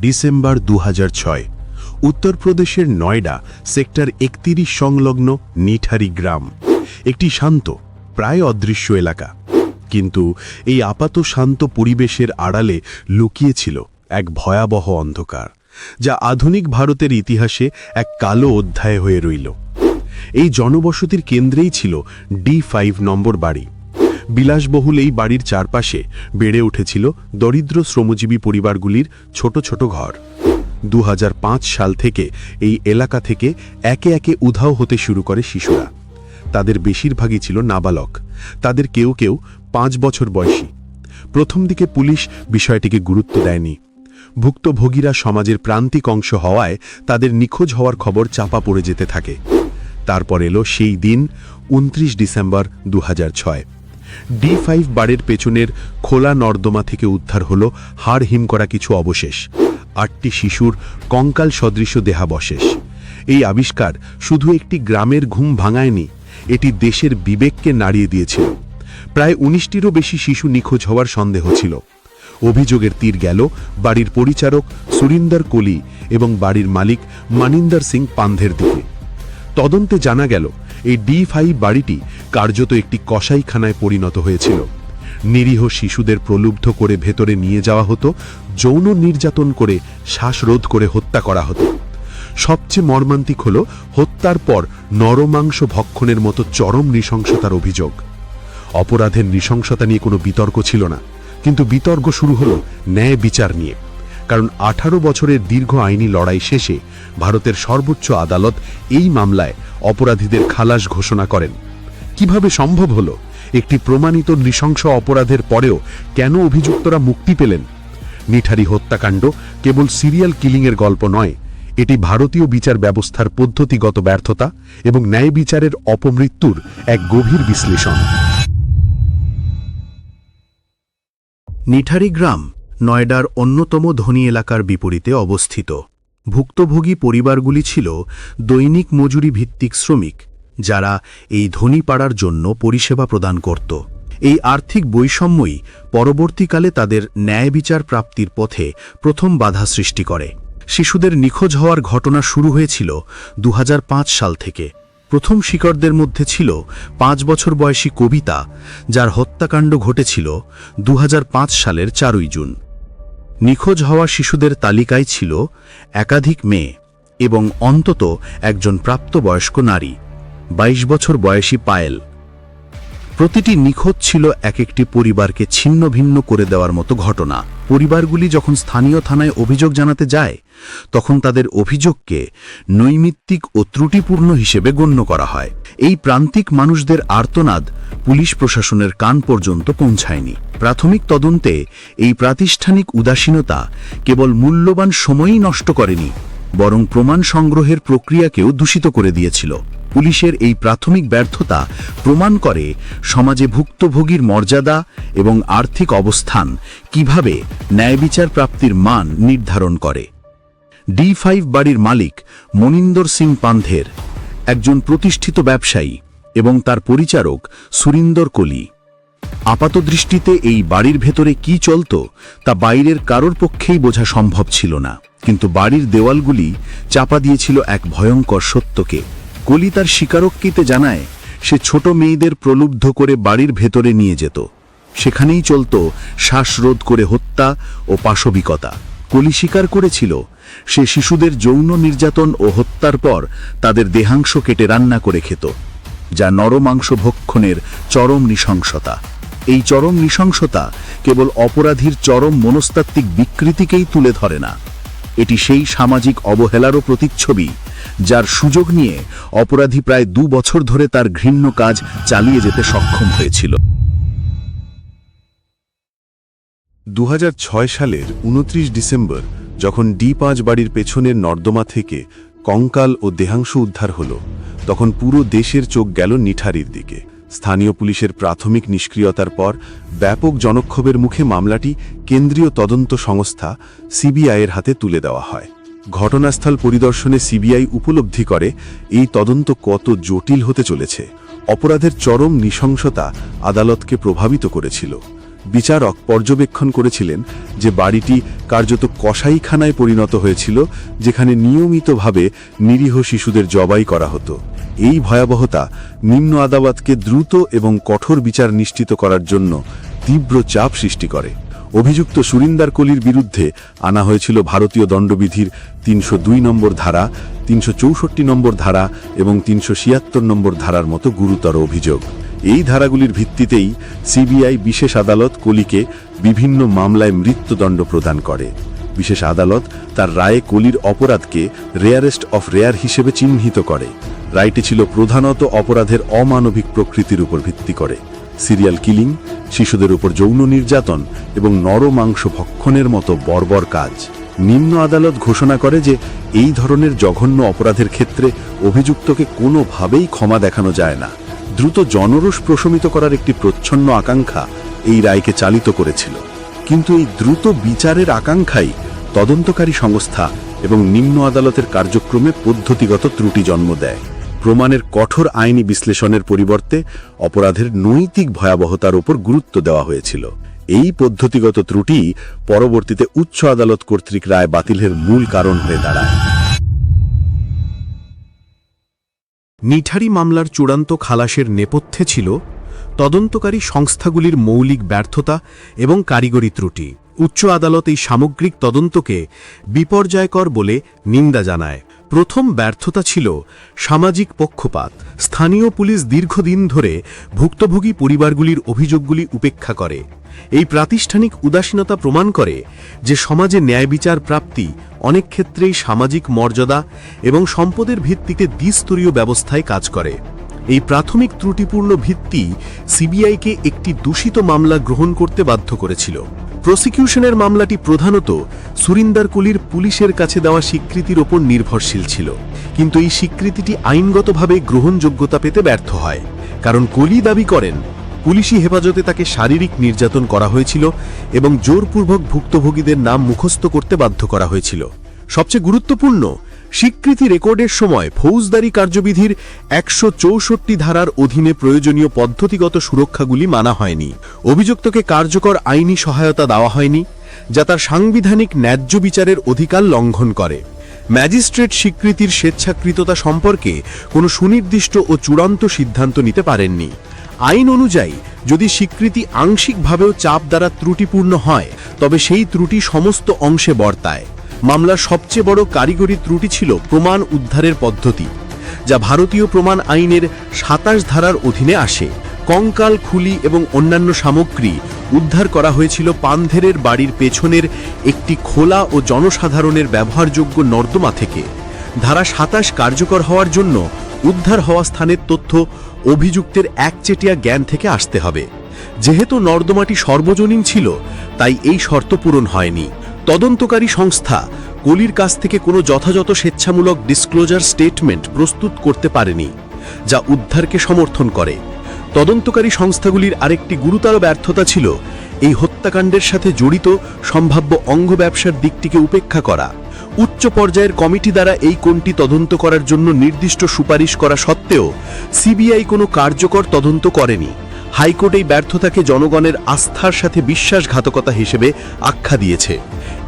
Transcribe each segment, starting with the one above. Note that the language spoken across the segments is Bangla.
ডিসেম্বর দু হাজার ছয়। উত্তরপ্রদেশের নয়ডা সেক্টর একতিরিশ সংলগ্ন নিঠারি গ্রাম। একটি শান্ত, প্রায় অদৃশ্য এলাকা। কিন্তু এই আপাত শান্ত পরিবেশের আড়ালে লুকিয়েছিল এক ভয়াবহ অন্ধকার, যা আধুনিক ভারতের ইতিহাসে এক কালো অধ্যায় হয়ে রইল। এই জনবসতির কেন্দ্রেই ছিল ডি ফাইভ নম্বর বাড়ি। বিলাসবহুল এই বাড়ির চারপাশে বেড়ে উঠেছিল দরিদ্র শ্রমজীবী পরিবারগুলির ছোট ছোট ঘর। দু হাজার পাঁচ সাল থেকে এই এলাকা থেকে একে একে উধাও হতে শুরু করে শিশুরা। তাদের বেশিরভাগই ছিল নাবালক। তাদের কেউ কেউ পাঁচ বছর বয়সী। প্রথম দিকে পুলিশ বিষয়টিকে গুরুত্ব দেয়নি। ভুক্তভোগীরা সমাজের প্রান্তিক অংশ হওয়ায় তাদের নিখোঁজ হওয়ার খবর চাপা পড়ে যেতে থাকে। তারপর এলো সেই দিন, উনত্রিশ ডিসেম্বর দু হাজার ছয়। ডি ফাইভ বাড়ির পেছনের খোলা নর্দমা থেকে উদ্ধার হল হাড় হিম করা কিছু অবশেষ। আটটি শিশুর কঙ্কাল সদৃশ দেহাবশেষ। এই আবিষ্কার শুধু একটি গ্রামের ঘুম ভাঙায়নি, এটি দেশের বিবেককে নাড়িয়ে দিয়েছিল। প্রায় উনিশটিরও বেশি শিশু নিখোঁজ হওয়ার সন্দেহ ছিল। অভিযোগের তীর গেল বাড়ির পরিচারক সুরিন্দর কোলি এবং বাড়ির মালিক মানিন্দর সিং পান্ধের দিকে। তদন্তে জানা গেল, এই ডি ফাইভ বাড়িটি কার্যত একটি কসাইখানায় পরিণত হয়েছিল। নিরীহ শিশুদের প্রলুব্ধ করে ভেতরে নিয়ে যাওয়া হতো, যৌন নির্যাতন করে শ্বাসরোধ করে হত্যা করা হতো। সবচেয়ে মর্মান্তিক হল হত্যার পর নরমাংস ভক্ষণের মতো চরম নৃশংসতার অভিযোগ। অপরাধের নৃশংসতা নিয়ে কোনো বিতর্ক ছিল না, কিন্তু বিতর্ক শুরু হলো ন্যায় বিচার নিয়ে। কারণ আঠারো বছরের দীর্ঘ আইনি লড়াই শেষে ভারতের সর্বোচ্চ আদালত এই মামলায় অপরাধীদের খালাস ঘোষণা করেন। কীভাবে সম্ভব হলো? একটি প্রমাণিত নৃশংস অপরাধের পরেও কেন অভিযুক্তরা মুক্তি পেলেন? নিঠারি হত্যাকাণ্ড কেবল সিরিয়াল কিলিংয়ের গল্প নয়, এটি ভারতীয় বিচার ব্যবস্থার পদ্ধতিগত ব্যর্থতা এবং ন্যায় বিচারের অপমৃত্যুর এক গভীর বিশ্লেষণ। নিঠারি গ্রাম নয়ডার অন্যতম ধনী এলাকার বিপরীতে অবস্থিত। ভুক্তভোগী পরিবারগুলি ছিল দৈনিক মজুরি ভিত্তিক শ্রমিক। যারা এই ধনী পাড়ার জন্য পরিষেবা প্রদান করত। এই আর্থিক বৈষম্যই পরবর্তীকালে তাদের ন্যায় বিচার প্রাপ্তির পথে প্রথম বাধা সৃষ্টি করে। শিশুদের নিখোঁজ হওয়ার ঘটনা শুরু হয়েছিল দু হাজার পাঁচ সাল থেকে। প্রথম শিকড়দের মধ্যে ছিল পাঁচ বছর বয়সী কবিতা, যার হত্যাকাণ্ড ঘটেছিল দু হাজার পাঁচ সালের চারই জুন। নিখোঁজ হওয়া শিশুদের তালিকায় ছিল একাধিক মেয়ে এবং অন্তত একজন প্রাপ্তবয়স্ক নারী। ২২ বছর বয়সী পায়েল। প্রতিটি নিখোঁজ ছিল এক একটি পরিবারকে ছিন্ন ভিন্ন করে দেওয়ার মতো ঘটনা। পরিবারগুলি যখন স্থানীয় থানায় অভিযোগ জানাতে যায়, তখন তাদের অভিযোগকে নৈমিত্তিক ও ত্রুটিপূর্ণ হিসেবে গণ্য করা হয়। এই প্রান্তিক মানুষদের আর্তনাদ পুলিশ প্রশাসনের কান পর্যন্ত পৌঁছায়নি। প্রাথমিক তদন্তে এই প্রাতিষ্ঠানিক উদাসীনতা কেবল মূল্যবান সময়ই নষ্ট করেনি, বরং প্রমাণ সংগ্রহের প্রক্রিয়াকেও দূষিত করে দিয়েছিল। পুলিশের এই প্রাথমিক ব্যর্থতা প্রমাণ করে সমাজে ভুক্তভোগীর মর্যাদা এবং আর্থিক অবস্থান কীভাবে ন্যায়বিচার প্রাপ্তির মান নির্ধারণ করে। ডি ফাইভ বাড়ির মালিক মনিন্দর সিং পান্ধের একজন প্রতিষ্ঠিত ব্যবসায়ী এবং তার পরিচারক সুরিন্দর কোলি। আপাতদৃষ্টিতে এই বাড়ির ভেতরে কি চলত তা বাইরের কারোর পক্ষেই বোঝা সম্ভব ছিল না, কিন্তু বাড়ির দেওয়ালগুলি চাপা দিয়েছিল এক ভয়ঙ্কর সত্যকে। কলি তার স্বীকারোক্তিতে জানায়, সে ছোট মেয়েদের প্রলুব্ধ করে বাড়ির ভেতরে নিয়ে যেত। সেখানেই চলত শ্বাসরোধ করে হত্যা ও পাশবিকতা। কলি স্বীকার করেছিল, সে শিশুদের যৌন নির্যাতন ও হত্যার পর তাদের দেহাংশ কেটে রান্না করে খেত, যা নরমাংস ভক্ষণের চরম নৃশংসতা। এই চরম নৃশংসতা কেবল অপরাধীর চরম মনস্তাত্ত্বিক বিকৃতিকেই তুলে ধরে না। এটি সেই সামাজিক অবহেলারও প্রতিচ্ছবি, যার সুযোগ নিয়ে অপরাধী প্রায় দু বছর ধরে তার ঘৃণ্য কাজ চালিয়ে যেতে সক্ষম হয়েছিল। দু হাজার ছয় সালের উনত্রিশ ডিসেম্বর, যখন ডি পাঁচ বাড়ির পেছনের নর্দমা থেকে কঙ্কাল ও দেহাংশ উদ্ধার হল, তখন পুরো দেশের চোখ গেল নিঠারির দিকে। স্থানীয় পুলিশের প্রাথমিক নিষ্ক্রিয়তার পর ব্যাপক জনক্ষোভের মুখে মামলাটি কেন্দ্রীয় তদন্ত সংস্থা সিবিআইয়ের হাতে তুলে দেওয়া হয়। ঘটনাস্থল পরিদর্শনে সিবিআই উপলব্ধি করে এই তদন্ত কত জটিল হতে চলেছে। অপরাধের চরম নৃশংসতা আদালতকে প্রভাবিত করেছিল। বিচারক পর্যবেক্ষণ করেছিলেন যে বাড়িটি কার্যত কসাইখানায় পরিণত হয়েছিল, যেখানে নিয়মিতভাবে নিরীহ শিশুদের জবাই করা হতো। এই ভয়াবহতা নিম্ন আদালতকে দ্রুত এবং কঠোর বিচার নিশ্চিত করার জন্য তীব্র চাপ সৃষ্টি করে। অভিযুক্ত সুরিন্দার কলির বিরুদ্ধে আনা হয়েছিল ভারতীয় দণ্ডবিধির তিনশো দুই নম্বর ধারা, তিনশো চৌষট্টি নম্বর ধারা এবং তিনশো ছিয়াত্তর নম্বর ধারার মতো গুরুতর অভিযোগ। এই ধারাগুলির ভিত্তিতেই সিবিআই বিশেষ আদালত কলিকে বিভিন্ন মামলায় মৃত্যুদণ্ড প্রদান করে। বিশেষ আদালত তার রায়ে কলির অপরাধকে রেয়ারেস্ট অফ রেয়ার হিসেবে চিহ্নিত করে। রায়টি ছিল প্রধানত অপরাধের অমানবিক প্রকৃতির উপর ভিত্তি করে। সিরিয়াল কিলিং, শিশুদের উপর যৌন নির্যাতন এবং নরমাংস ভক্ষণের মতো বর্বর কাজ। নিম্ন আদালত ঘোষণা করে যে এই ধরনের জঘন্য অপরাধের ক্ষেত্রে অভিযুক্তকে কোনোভাবেই ক্ষমা দেখানো যায় না। দ্রুত জনরোষ প্রশমিত করার একটি প্রচ্ছন্ন আকাঙ্ক্ষা এই রায়কে চালিত করেছিল। কিন্তু এই দ্রুত বিচারের আকাঙ্ক্ষাই তদন্তকারী সংস্থা এবং নিম্ন আদালতের কার্যক্রমে পদ্ধতিগত ত্রুটি জন্ম দেয়। প্রমাণের কঠোর আইনি বিশ্লেষণের পরিবর্তে অপরাধের নৈতিক ভয়াবহতার উপর গুরুত্ব দেওয়া হয়েছিল। এই পদ্ধতিগত ত্রুটি পরবর্তীতে উচ্চ আদালত কর্তৃক রায় বাতিলের মূল কারণ হয়ে দাঁড়ায়। নিঠারি মামলার চূড়ান্ত খালাসের নেপথ্যে ছিল তদন্তকারী সংস্থাগুলির মৌলিক ব্যর্থতা এবং কারিগরি ত্রুটি। উচ্চ আদালত এই সামগ্রিক তদন্তকে বিপর্যয়কর বলে নিন্দা জানায়। প্রথম ব্যর্থতা ছিল সামাজিক পক্ষপাত। স্থানীয় পুলিশ দীর্ঘদিন ধরে ভুক্তভোগী পরিবারগুলির অভিযোগগুলি উপেক্ষা করে। এই প্রাতিষ্ঠানিক উদাসীনতা প্রমাণ করে যে সমাজে ন্যায় বিচার প্রাপ্তি অনেক ক্ষেত্রেই সামাজিক মর্যাদা এবং সম্পদের ভিত্তিতে দ্বিস্তরীয় ব্যবস্থায় কাজ করে। এই প্রাথমিক ত্রুটিপূর্ণ ভিত্তি সিবিআইকে একটি দূষিত মামলা গ্রহণ করতে বাধ্য করেছিল। প্রসিকিউশনের মামলাটি প্রধানত সুরিন্দার কুলির পুলিশের কাছে দেওয়া স্বীকৃতির ওপর নির্ভরশীল ছিল। কিন্তু এই স্বীকৃতিটি আইনগতভাবে গ্রহণযোগ্যতা পেতে ব্যর্থ হয়। কারণ কলি দাবি করেন, পুলিশি হেফাজতে তাকে শারীরিক নির্যাতন করা হয়েছিল এবং জোরপূর্বক ভুক্তভোগীদের নাম মুখস্থ করতে বাধ্য করা হয়েছিল। সবচেয়ে গুরুত্বপূর্ণ স্বীকৃতি রেকর্ডের সময় ফৌজদারি কার্যবিধির একশো চৌষট্টি ধারার অধীনে প্রয়োজনীয় পদ্ধতিগত সুরক্ষাগুলি মানা হয়নি। অভিযুক্তকে কার্যকর আইনি সহায়তা দেওয়া হয়নি, যা তার সাংবিধানিক ন্যায্য বিচারের অধিকার লঙ্ঘন করে। ম্যাজিস্ট্রেট স্বীকৃতির স্বেচ্ছাকৃততা সম্পর্কে কোনো সুনির্দিষ্ট ও চূড়ান্ত সিদ্ধান্ত নিতে পারেননি। আইন অনুযায়ী, যদি স্বীকৃতি আংশিকভাবেও চাপ দ্বারা ত্রুটিপূর্ণ হয়, তবে সেই ত্রুটি সমস্ত অংশে বর্তায়। মামলার সবচেয়ে বড় কারিগরি ত্রুটি ছিল প্রমাণ উদ্ধারের পদ্ধতি, যা ভারতীয় প্রমাণ আইনের সাতাশ ধারার অধীনে আসে। কঙ্কাল, খুলি এবং অন্যান্য সামগ্রী উদ্ধার করা হয়েছিল পান্ধেরের বাড়ির পেছনের একটি খোলা ও জনসাধারণের ব্যবহারযোগ্য নর্দমা থেকে। ধারা সাতাশ কার্যকর হওয়ার জন্য উদ্ধার হওয়া স্থানের তথ্য অভিযুক্তের একচেটিয়া জ্ঞান থেকে আসতে হবে। যেহেতু নর্দমাটি সর্বজনীন ছিল, তাই এই শর্ত পূরণ হয়নি। তদন্তকারী সংস্থা কলির কাছ থেকে কোনো যথাযথ স্বেচ্ছামূলক ডিসক্লোজার স্টেটমেন্ট প্রস্তুত করতে পারেনি, যা উদ্ধারকে সমর্থন করে। তদন্তকারী সংস্থাগুলির আরেকটি গুরুতর ব্যর্থতা ছিল এই হত্যাকাণ্ডের সাথে জড়িত সম্ভাব্য অঙ্গ ব্যবসার দিকটিকে উপেক্ষা করা। উচ্চ পর্যায়ের কমিটি দ্বারা এই কোনটি তদন্ত করার জন্য নির্দিষ্ট সুপারিশ করা সত্ত্বেও সিবিআই কোনো কার্যকর তদন্ত করেনি। হাইকোর্ট এই ব্যর্থতাকে জনগণের আস্থার সাথে বিশ্বাসঘাতকতা হিসেবে আখ্যা দিয়েছে।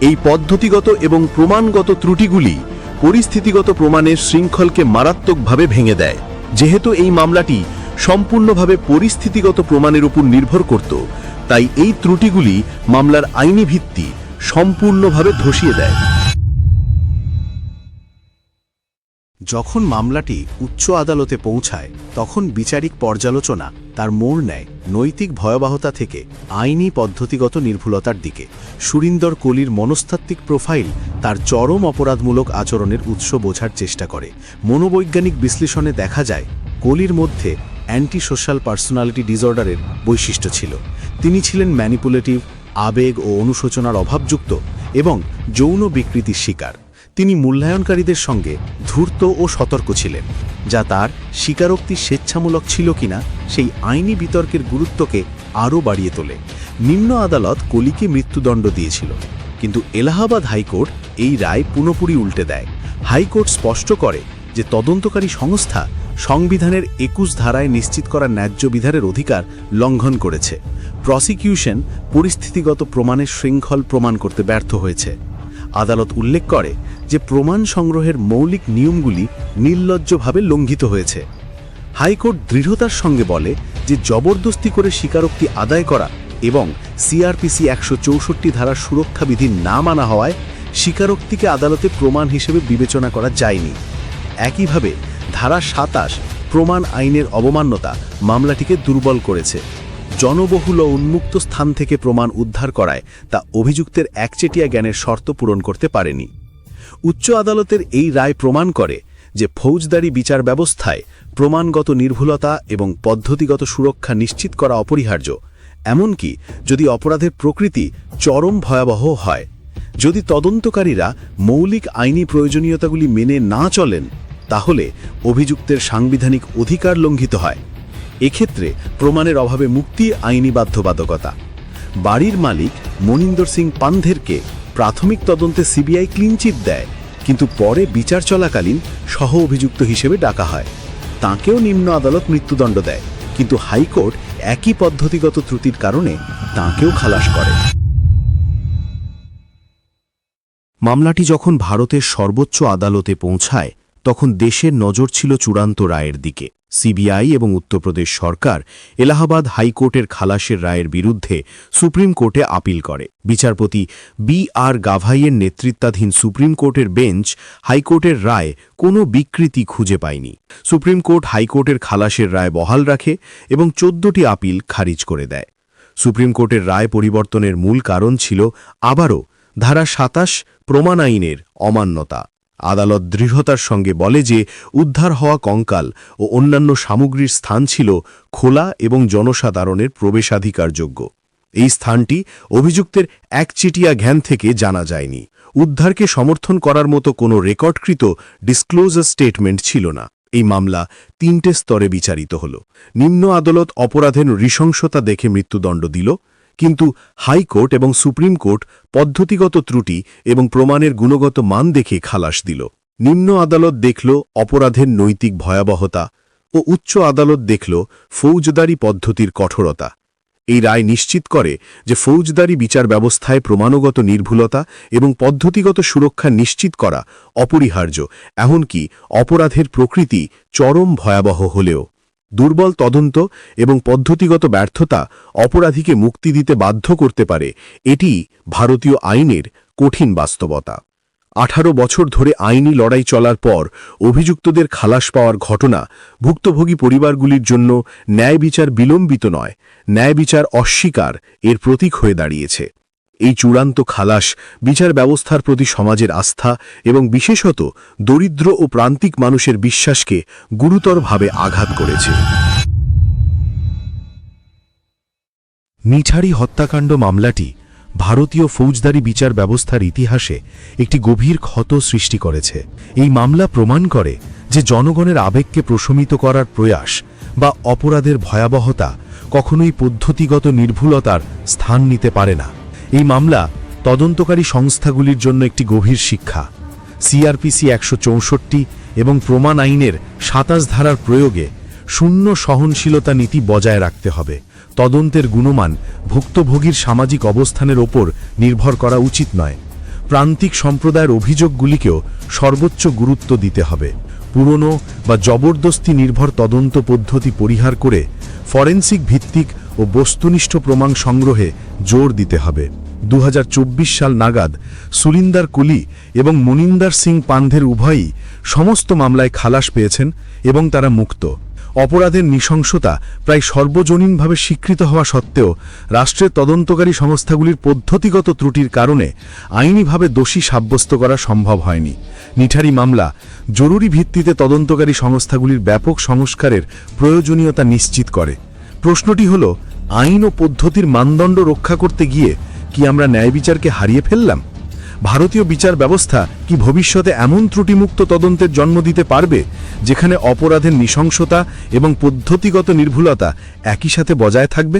এই পদ্ধতিগত এবং প্রমাণগত ত্রুটিগুলি পরিস্থিতিগত প্রমাণের শৃঙ্খলকে মারাত্মকভাবে ভেঙে দেয়। যেহেতু এই মামলাটি সম্পূর্ণভাবে পরিস্থিতিগত প্রমাণের উপর নির্ভর করত, তাই এই ত্রুটিগুলি মামলার আইনি ভিত্তি সম্পূর্ণভাবে ধসিয়ে দেয়। যখন মামলাটি উচ্চ আদালতে পৌঁছায়, তখন বিচারিক পর্যালোচনা তার মোড় নেয় নৈতিক ভয়াবহতা থেকে আইনি পদ্ধতিগত নির্ভুলতার দিকে। সুরিন্দর কলির মনস্তাত্ত্বিক প্রোফাইল তার চরম অপরাধমূলক আচরণের উৎস বোঝার চেষ্টা করে। মনোবৈজ্ঞানিক বিশ্লেষণে দেখা যায়, কলির মধ্যে অ্যান্টি সোশ্যাল পার্সোনালিটি ডিসঅর্ডারের বৈশিষ্ট্য ছিল। তিনি ছিলেন ম্যানিপুলেটিভ আবেগ ও অনুশোচনার অভাবযুক্ত এবং যৌন বিকৃতির শিকার। তিনি মূল্যায়নকারীদের সঙ্গে ধূর্ত ও সতর্ক ছিলেন, যা তার স্বীকারোক্তি স্বেচ্ছামূলক ছিল কিনা সেই আইনি বিতর্কের গুরুত্বকে আরও বাড়িয়ে তোলে। নিম্ন আদালত কলিকে মৃত্যুদণ্ড দিয়েছিল, কিন্তু এলাহাবাদ হাইকোর্ট এই রায় পুরোপুরি উল্টে দেয়। হাইকোর্ট স্পষ্ট করে যে তদন্তকারী সংস্থা সংবিধানের একুশ ধারায় নিশ্চিত করা ন্যায্য বিধানের অধিকার লঙ্ঘন করেছে। প্রসিকিউশন পরিস্থিতিগত প্রমাণের শৃঙ্খল প্রমাণ করতে ব্যর্থ হয়েছে। আদালত উল্লেখ করে যে প্রমাণ সংগ্রহের মৌলিক নিয়মগুলি নির্লজ্জভাবে লঙ্ঘিত হয়েছে। হাইকোর্ট দৃঢ়তার সঙ্গে বলে যে জবরদস্তি করে স্বীকারোক্তি আদায় করা এবং সিআরপিসি একশো চৌষট্টি ধারার সুরক্ষা বিধি না মানা হওয়ায় স্বীকারোক্তিকে আদালতে প্রমাণ হিসেবে বিবেচনা করা যায়নি। একইভাবে ধারা সাতাশ প্রমাণ আইনের অবমান্যতা মামলাটিকে দুর্বল করেছে। জনবহুল ও উন্মুক্ত স্থান থেকে প্রমাণ উদ্ধার করায় তা অভিযুক্তের একচেটিয়া জ্ঞানের শর্ত পূরণ করতে পারেনি। উচ্চ আদালতের এই রায় প্রমাণ করে যে ফৌজদারি বিচার ব্যবস্থায় প্রমাণগত নির্ভুলতা এবং পদ্ধতিগত সুরক্ষা নিশ্চিত করা অপরিহার্য, এমনকি যদি অপরাধের প্রকৃতি চরম ভয়াবহ হয়, যদি তদন্তকারীরা মৌলিক আইনি প্রয়োজনীয়তাগুলি মেনে না চলেন, তাহলে অভিযুক্তের সাংবিধানিক অধিকার লঙ্ঘিত হয়। এক্ষেত্রে প্রমাণের অভাবে মুক্তি, আইনি বাধ্যবাধকতা। বাড়ির মালিক মনিন্দর সিং পান্ধেরকে প্রাথমিক তদন্তে সিবিআই ক্লিনচিট দেয়, কিন্তু পরে বিচার চলাকালীন সহ অভিযুক্ত হিসেবে ডাকা হয়। তাঁকেও নিম্ন আদালত মৃত্যুদণ্ড দেয়, কিন্তু হাইকোর্ট একই পদ্ধতিগত ত্রুটির কারণে তাঁকেও খালাস করে। মামলাটি যখন ভারতের সর্বোচ্চ আদালতে পৌঁছায় তখন দেশের নজর ছিল চূড়ান্ত রায়ের দিকে। সিবিআই এবং উত্তরপ্রদেশ সরকার এলাহাবাদ হাইকোর্টের খালাসের রায়ের বিরুদ্ধে সুপ্রিম কোর্টে আপিল করে। বিচারপতি বি আর গাভাইয়ের নেতৃত্বাধীন সুপ্রিম কোর্টের বেঞ্চ হাইকোর্টের রায় কোনো বিকৃতি খুঁজে পায়নি। সুপ্রিম কোর্ট হাইকোর্টের খালাসের রায় বহাল রাখে এবং চোদ্দটি আপিল খারিজ করে দেয়। সুপ্রিম কোর্টের রায় পরিবর্তনের মূল কারণ ছিল আবারও ধারা সাতাশ প্রমাণ আইনের অমান্যতা। আদালত দৃঢ়তার সঙ্গে বলে যে, উদ্ধার হওয়া কঙ্কাল ও অন্যান্য সামগ্রীর স্থান ছিল খোলা এবং জনসাধারণের প্রবেশাধিকারযোগ্য। এই স্থানটি অভিযুক্তের একচেটিয়া জ্ঞান থেকে জানা যায়নি। উদ্ধারকে সমর্থন করার মতো কোনো রেকর্ডকৃত ডিসক্লোজার স্টেটমেন্ট ছিল না। এই মামলা তিনটে স্তরে বিচারিত হল। নিম্ন আদালত অপরাধের নৃশংসতা দেখে মৃত্যুদণ্ড দিল। কিন্তু হাইকোর্ট এবং সুপ্রিম কোর্ট পদ্ধতিগত ত্রুটি এবং প্রমাণের গুণগত মান দেখে খালাস দিল। নিম্ন আদালত দেখল অপরাধের নৈতিক ভয়াবহতা ও উচ্চ আদালত দেখল ফৌজদারি পদ্ধতির কঠোরতা। এই রায় নিশ্চিত করে যে ফৌজদারি বিচার ব্যবস্থায় প্রমাণগত নির্ভুলতা এবং পদ্ধতিগত সুরক্ষা নিশ্চিত করা অপরিহার্য, এমনকি অপরাধের প্রকৃতি চরম ভয়াবহ হলেও। দুর্বল তদন্ত এবং পদ্ধতিগত ব্যর্থতা অপরাধীকে মুক্তি দিতে বাধ্য করতে পারে, এটি ভারতীয় আইনের কঠিন বাস্তবতা। আঠারো বছর ধরে আইনি লড়াই চলার পর অভিযুক্তদের খালাস পাওয়ার ঘটনা ভুক্তভোগী পরিবারগুলির জন্য ন্যায় বিচার বিলম্বিত নয়, ন্যায় বিচার অস্বীকার এর প্রতীক হয়ে দাঁড়িয়েছে। এই চূড়ান্ত খালাস বিচার ব্যবস্থার প্রতি সমাজের আস্থা এবং বিশেষত দরিদ্র ও প্রান্তিক মানুষের বিশ্বাসকে গুরুতরভাবে আঘাত করেছে। মিঠারি হত্যাকাণ্ড মামলাটি ভারতীয় ফৌজদারি বিচার ব্যবস্থার ইতিহাসে একটি গভীর ক্ষত সৃষ্টি করেছে। এই মামলা প্রমাণ করে যে জনগণের আবেগকে প্রশমিত করার প্রয়াস বা অপরাধের ভয়াবহতা কখনোই পদ্ধতিগত নির্ভুলতার স্থান নিতে পারে না। মামলা তদন্তকারী সংস্থাগুলির জন্য একটি গভীর শিক্ষা। সিআরপিসি একশো চৌষট্টি এবং প্রমাণ আইনের সাতাশ ধারার প্রয়োগে শূন্য সহনশীলতা নীতি বজায় রাখতে হবে। তদন্তের গুণমান ভুক্তভোগীর সামাজিক অবস্থানের ওপর নির্ভর করা উচিত নয়। প্রান্তিক সম্প্রদায়ের অভিযোগগুলিকেও সর্বোচ্চ গুরুত্ব দিতে হবে। পুরনো বা জবরদস্তি নির্ভর তদন্ত পদ্ধতি পরিহার করে ফরেন্সিক ভিত্তিক ও বস্তুনিষ্ঠ প্রমাণ সংগ্রহে জোর দিতে হবে। দু হাজার চব্বিশ সাল নাগাদ সুলিন্দার কুলি এবং মনিন্দার সিং পান্ধের উভয়ই সমস্ত মামলায় খালাস পেয়েছেন এবং তারা মুক্ত। অপরাধের নৃশংসতা প্রায় সর্বজনীনভাবে স্বীকৃত হওয়া সত্ত্বেও রাষ্ট্রের তদন্তকারী সংস্থাগুলির পদ্ধতিগত ত্রুটির কারণে আইনিভাবে দোষী সাব্যস্ত করা সম্ভব হয়নি। নিঠারি মামলা জরুরি ভিত্তিতে তদন্তকারী সংস্থাগুলির ব্যাপক সংস্কারের প্রয়োজনীয়তা নিশ্চিত করে। প্রশ্নটি হল, আইন ও পদ্ধতির মানদণ্ড রক্ষা করতে গিয়ে কি আমরা ন্যায় বিচারকে হারিয়ে ফেললাম? ভারতীয় বিচার ব্যবস্থা কি ভবিষ্যতে এমন ত্রুটিমুক্ত তদন্তের জন্ম দিতে পারবে, যেখানে অপরাধের নৃশংসতা এবং পদ্ধতিগত নির্ভুলতা একই সাথে বজায় থাকবে?